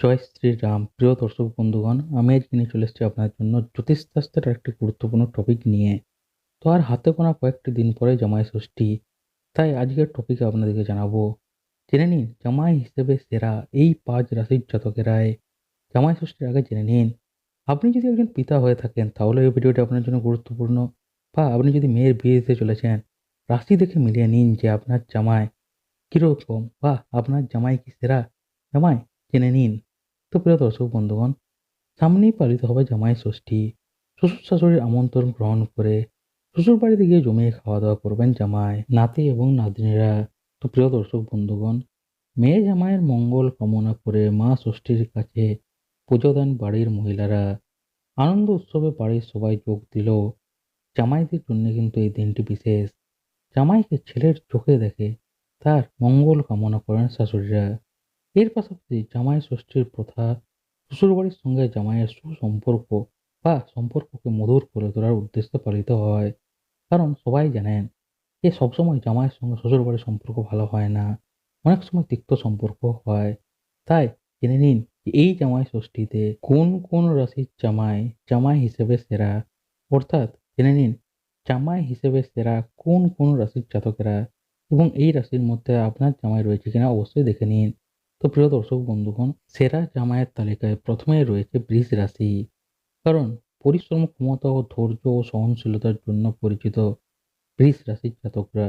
জয় শ্রীরাম। প্রিয় দর্শক বন্ধুগণ, আমি আজ নিয়ে চলে এসেছি আপনার জন্য জ্যোতিষশাস্ত্রের একটি গুরুত্বপূর্ণ টপিক নিয়ে। তো আর হাতে গোনা কয়েকটি দিন পরে জামাই ষষ্ঠী, তাই আজকের টপিকে আপনাদেরকে জানাব। জেনে নিন, জামাই হিসেবে সেরা এই পাঁচ রাশির জাতকেরাই। জামাই ষষ্ঠীর আগে জেনে নিন, আপনি যদি একজন পিতা হয়ে থাকেন, তাহলে এই ভিডিওটি আপনার জন্য গুরুত্বপূর্ণ। বা আপনি যদি মেয়ের বিয়ে দিতে চলেছেন, রাশি দেখে মিলিয়ে নিন যে আপনার জামাই কীরকম বা আপনার জামাই কি সেরা জামাই, জেনে নিন। তো প্রিয় দর্শক, বন্ধুগণ, সামনেই পালিত হবে জামাই ষষ্ঠী। শ্বশুর শাশুড়ির আমন্ত্রণ গ্রহণ করে শ্বশুর বাড়িতে গিয়ে জমিয়ে খাওয়া দাওয়া করবেন জামাই, নাতি এবং নাতনিরা। তো প্রিয় দর্শক, বন্ধুগণ, মেয়ে জামাইয়ের মঙ্গল কামনা করে মা ষষ্ঠীর কাছে পুজো দেন বাড়ির মহিলারা। আনন্দ উৎসবে বাড়ির সবাই যোগ দিল। জামাইদের জন্য কিন্তু এই দিনটি বিশেষ। জামাইকে ছেলের চোখে দেখে তার মঙ্গল কামনা করেন শাশুড়িরা। এর পাশাপাশি জামাই ষষ্ঠীর প্রথা, শ্বশুরবাড়ির সঙ্গে জামাইয়ের সুসম্পর্ক বা সম্পর্ককে মধুর করে তোলার উদ্দেশ্যে পালিত হয়। কারণ সবাই জানেন যে সবসময় জামাইয়ের সঙ্গে শ্বশুরবাড়ির সম্পর্ক ভালো হয় না। অনেক সময় তিক্ত সম্পর্ক হয়। তাই জেনে নিন এই জামাই ষষ্ঠীতে কোন কোন রাশির জামাই জামাই হিসেবে সেরা। অর্থাৎ জেনে নিন, জামাই হিসেবে সেরা কোন কোন রাশির জাতকেরা এবং এই রাশির মধ্যে আপনার জামাই রয়েছে কিনা অবশ্যই দেখে নিন। তো প্রিয় দর্শক, বন্ধুগণ, সেরা জামাইয়ের তালিকায় প্রথমে রয়েছে বৃষ রাশি। কারণ পরিশ্রম, ক্ষমতা ও ধৈর্য ও সহনশীলতার জন্য পরিচিত বৃষ রাশির জাতকরা।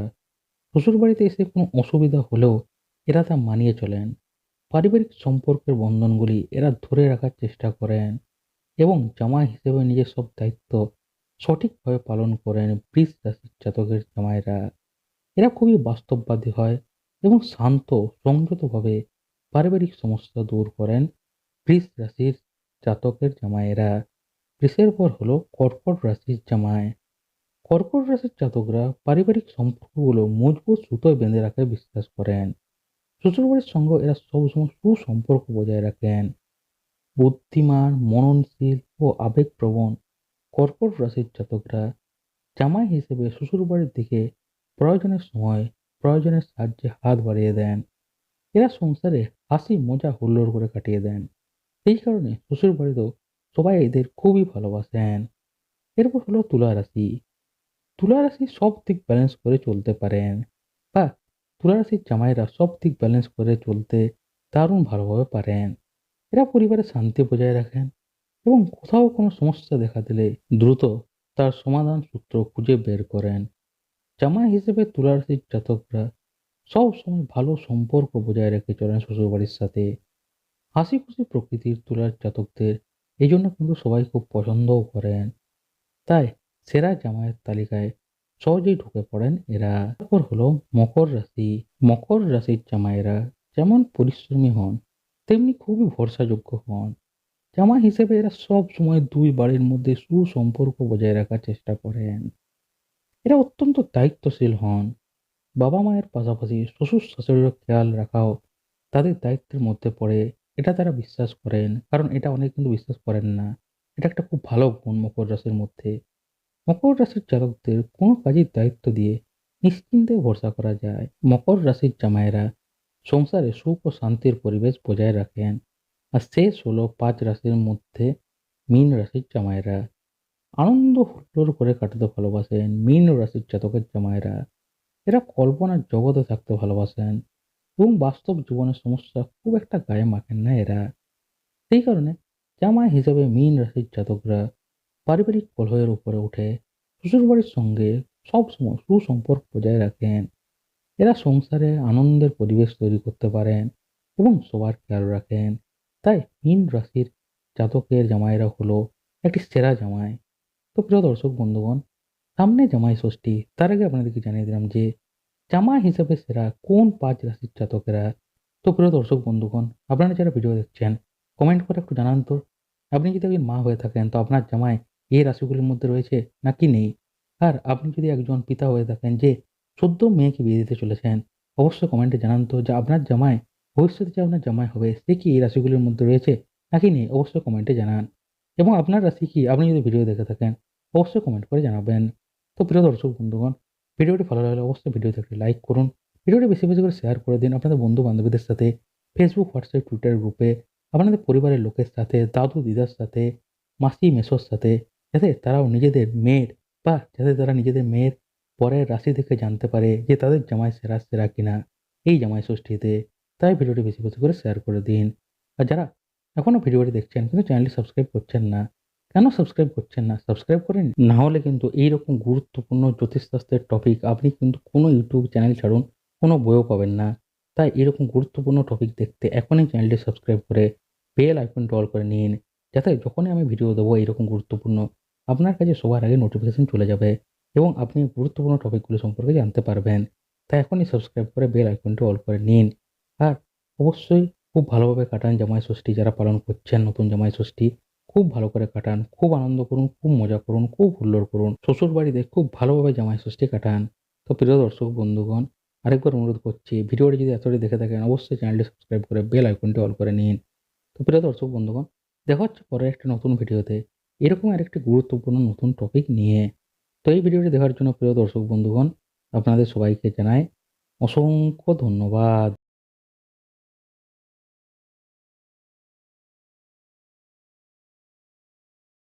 শ্বশুরবাড়িতে এসে কোনো অসুবিধা হলেও এরা তা মানিয়ে চলেন। পারিবারিক সম্পর্কের বন্ধনগুলি এরা ধরে রাখার চেষ্টা করেন এবং জামাই হিসেবে নিজের সব দায়িত্ব সঠিকভাবে পালন করেন বৃষ রাশির জাতকের জামাইরা। এরা খুবই বাস্তববাদী হয় এবং শান্ত, সংযতভাবে পারিবারিক সমস্যা দূর করেন। বৃষ রাশির জাতকের জামাইয়েরা। বৃষের পর হলো কর্কট রাশির জামাই। কর্কট রাশির জাতকরা পারিবারিক সম্পর্কগুলো মজবুত সুতোয় বেঁধে রাখায় বিশ্বাস করেন। শ্বশুরবাড়ির সঙ্গে এরা সবসময় সুসম্পর্ক বজায় রাখেন। বুদ্ধিমান, মননশীল ও আবেগপ্রবণ কর্কট রাশির জাতকরা জামাই হিসেবে শ্বশুরবাড়ির দিকে প্রয়োজনের সময় প্রয়োজনের সাহায্যে হাত বাড়িয়ে দেন। এরা সংসারে হাসি, মজা, হুল্লোড় করে কাটিয়ে দেন। এই কারণে শ্বশুর বাড়িতেও সবাই এদের খুবই ভালোবাসেন। এরপর হলো তুলা রাশি। তুলা রাশি সব দিক ব্যালেন্স করে চলতে পারেন। বা তুলা রাশির জামাইরা সব দিক ব্যালেন্স করে চলতে দারুণ ভালোভাবে পারেন। এরা পরিবারে শান্তি বজায় রাখেন এবং কোথাও কোনো সমস্যা দেখা দিলে দ্রুত তার সমাধান সূত্র খুঁজে বের করেন। জামাই হিসেবে তুলা রাশির জাতকরা সব সময় ভালো সম্পর্ক বজায় রেখে চলেন শ্বশুরবাড়ির সাথে। হাসি খুশি প্রকৃতির তুলার জাতকদের এই জন্য কিন্তু সবাই খুব পছন্দও করেন। তাই সেরা জামাইয়ের তালিকায় সহজেই ঢুকে পড়েন এরা। তারপর হলো মকর রাশি। মকর রাশির জামাইরা যেমন পরিশ্রমী হন, তেমনি খুবই ভরসাযোগ্য হন। জামাই হিসেবে এরা সব সময় দুই বাড়ির মধ্যে সুসম্পর্ক বজায় রাখার চেষ্টা করেন। এরা অত্যন্ত দায়িত্বশীল হন। বাবা মায়ের পাশাপাশি শ্বশুর শাশুড়িরও খেয়াল রাখাও তাদের দায়িত্বের মধ্যে পড়ে, এটা তারা বিশ্বাস করেন, কারণ এটা অনেকে কিন্তু বিশ্বাস করেন না। এটা একটা খুব ভালো গুণ মকর রাশির মধ্যে। মকর রাশির চালকদের কোনো কাজের দায়িত্ব দিয়ে নিশ্চিন্তে ভরসা করা যায়। মকর রাশির জামাইরা সংসারে সুখ ও শান্তির পরিবেশ বজায় রাখেন। আর শেষ হলো পাঁচ রাশির মধ্যে মীন রাশির জামাইরা আনন্দ হুল্লোড় করে কাটাতে ভালোবাসেন মীন রাশির জাতকের জামাইরা এরা কল্পনার জগতে থাকতে ভালোবাসেন এবং বাস্তব জীবনের সমস্যা খুব একটা গায়ে মাখেন না এরা। সেই কারণে জামাই হিসেবে মীন রাশির জাতকরা পারিবারিক কলহের উপরে উঠে শ্বশুরবাড়ির সঙ্গে সবসময় সুসম্পর্ক বজায় রাখেন। এরা সংসারে আনন্দের পরিবেশ তৈরি করতে পারেন এবং সবার খেয়াল রাখেন। তাই মীন রাশির জাতকের জামাইরা হলো একটি সেরা জামাই। তো প্রিয় দর্শক, বন্ধুগণ সামনে জামাই ষষ্ঠী তার আগে আপনাদেরকে জানিয়ে দিলাম যে জামাই হিসেবে সেরা কোন পাঁচ রাশির জাতকেরা তো প্রিয় দর্শক বন্ধুগণ আপনারা যারা ভিডিও দেখছেন কমেন্ট করে একটু জানান তো আপনি যদি একজন মা হয়ে থাকেন তো আপনার জামাই এই রাশিগুলির মধ্যে রয়েছে নাকি নেই আর আপনি যদি একজন পিতা হয়ে থাকেন যে সদ্য মেয়েকে বিয়ে দিতে চলেছেন অবশ্যই কমেন্টে জানান তো যে আপনার জামাই ভবিষ্যতে যে আপনার জামাই হবে সে কি এই রাশিগুলির মধ্যে রয়েছে নাকি নেই অবশ্যই কমেন্টে জানান এবং আপনার রাশি কি আপনি যদি ভিডিও দেখে থাকেন অবশ্যই কমেন্ট করে জানাবেন তো প্রিয় দর্শক বন্ধুগণ, ভিডিওটি ভালো লাগলে অবশ্যই ভিডিওতে একটি লাইক করুন, ভিডিওটি বেশি বেশি করে শেয়ার করে দিন আপনাদের বন্ধু বান্ধবীদের সাথে ফেসবুক হোয়াটসঅ্যাপ টুইটার গ্রুপে আপনাদের পরিবারের লোকের সাথে, দাদু দিদার সাথে, মাসি মেসোর সাথে, যাতে তারাও নিজেদের মেয়ের বা যাতে তারা নিজেদের মেয়ের পরের রাশি থেকে জানতে পারে যে তাদের জামাই সেরা সেরা কিনা এই জামাই ষষ্ঠীতে। তাই ভিডিওটি বেশি বেশি করে শেয়ার করে দিন। আর যারা এখনও ভিডিওটি দেখছেন কিন্তু চ্যানেলটি সাবস্ক্রাইব করছেন না কেন সাবস্ক্রাইব করছেন না? সাবস্ক্রাইব করেন, না হলে কিন্তু এইরকম গুরুত্বপূর্ণ জ্যোতিষশাস্ত্রের টপিক আপনি কিন্তু কোনো ইউটিউব চ্যানেল ছাড়ুন, কোনো বইও পাবেন না। তাই এরকম গুরুত্বপূর্ণ টপিক দেখতে এখনই চ্যানেলটি সাবস্ক্রাইব করে বেল আইকনটি অল করে নিন, যাতে যখনই আমি ভিডিও দেবো এরকম গুরুত্বপূর্ণ আপনার কাছে সবার আগে নোটিফিকেশন চলে যাবে এবং আপনি গুরুত্বপূর্ণ টপিকগুলো সম্পর্কে জানতে পারবেন। তাই এখনই সাবস্ক্রাইব করে বেল আইকনটি অল করে নিন। আর অবশ্যই খুব ভালোভাবে কাটান জামাই ষষ্ঠী যারা পালন করছেন নতুন জামাই ষষ্ঠী খুব ভালো করে কাটান, খুব আনন্দ করুন, খুব মজা করুন, খুব হুল্লোড় করুন। শ্বশুর বাড়িতে খুব ভালোভাবে জামাই ষষ্ঠী কাটান। তো প্রিয় দর্শক, বন্ধুগণ, আরেকবার অনুরোধ করছি, ভিডিওটি যদি এতটি দেখে থাকেন, অবশ্যই চ্যানেলটি সাবস্ক্রাইব করে বেল আইকনটি অল করে নিন। তো প্রিয় দর্শক, বন্ধুগণ, দেখা হচ্ছে পরের একটি নতুন ভিডিওতে। এরকম আরেকটি গুরুত্বপূর্ণ নতুন টপিক নিয়ে। তো এই ভিডিওটি দেখার জন্য প্রিয় দর্শক, বন্ধুগণ, আপনাদের সবাইকে জানাই অসংখ্য ধন্যবাদ।